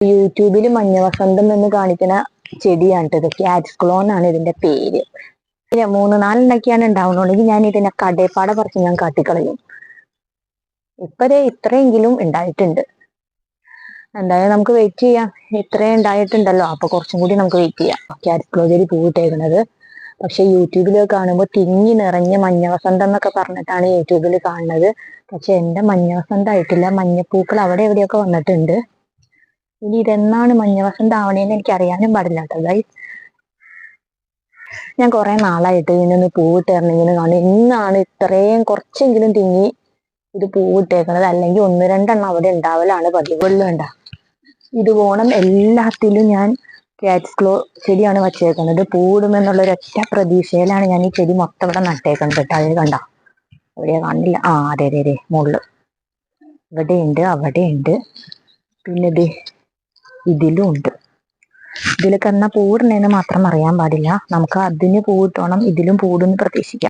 യൂട്യൂബിൽ മഞ്ഞ വസന്തം എന്ന് കാണിക്കുന്ന ചെടിയാണ് ഇത് ക്യാറ്റ്സ് ക്ലോൺ ആണ് ഇതിന്റെ പേര്. പിന്നെ മൂന്ന് നാലെണ്ണൊക്കെയാണ് ഉണ്ടാവുന്നുണ്ടെങ്കിൽ ഞാൻ ഇതിനെ കടയപ്പാട പറിച്ച് ഞാൻ കാട്ടിക്കളയും. ഇപ്പതേ ഇത്രയെങ്കിലും ഉണ്ടായിട്ടുണ്ട്. എന്തായാലും നമുക്ക് വെയിറ്റ് ചെയ്യാം. ഇത്രയും ഉണ്ടായിട്ടുണ്ടല്ലോ. അപ്പൊ കുറച്ചും കൂടി നമുക്ക് വെയിറ്റ് ചെയ്യാം. ക്യാറ്റ്സ് ക്ലോ ചെടി പൂവിട്ടേക്കുന്നത് പക്ഷെ യൂട്യൂബിൽ കാണുമ്പോൾ തിങ്ങി നിറഞ്ഞ മഞ്ഞ വസന്തം എന്നൊക്കെ പറഞ്ഞിട്ടാണ് യൂട്യൂബിൽ കാണുന്നത്. പക്ഷെ എന്റെ മഞ്ഞ വസന്തം ആയിട്ടില്ല. മഞ്ഞപ്പൂക്കൾ അവിടെ എവിടെയൊക്കെ വന്നിട്ടുണ്ട്. ഇനി ഇതെന്നാണ് മഞ്ഞ വസന്തം ആവണേന്ന് എനിക്ക് അറിയാനും പാടില്ല കേട്ടോ ഗൈസ് ഞാൻ കുറെ നാളായിട്ട് ഇതിനൊന്ന് ഇങ്ങനെ കാണും. ഇന്നാണ് ഇത്രയും കുറച്ചെങ്കിലും തിങ്ങി ഇത് പൂവിട്ടേക്കണത് അല്ലെങ്കിൽ ഒന്ന് രണ്ടെണ്ണം അവിടെ ഉണ്ടാവലാണ് പതിവുകളിൽ വേണ്ട ഇത് പോണം എല്ലാത്തിലും ഞാൻ ക്യാറ്റ്സ് ക്ലോ ചെടിയാണ് വച്ചേക്കുന്നത് പൂവിടുമെന്നുള്ള ഒരൊറ്റ പ്രതീക്ഷയിലാണ് ഞാൻ ഈ ചെടി മൊത്തം ഇവിടെ നട്ടേക്കുന്നത് കേട്ടോ. അതിന് കണ്ട. എവിടെയാ കാണില്ല. ആ അതെ അതെ അതെ മുകളിൽ ഇവിടെയുണ്ട് അവിടെയുണ്ട്. പിന്നെ ഇത് ഇതിലും ഉണ്ട് ഇതിൽ എന്നാ പൂവിടണേന്ന് മാത്രം അറിയാൻ പാടില്ല. നമുക്ക് അതിന് പൂവിട്ടോണം ഇതിലും പൂടുന്ന് പ്രതീക്ഷിക്കാം.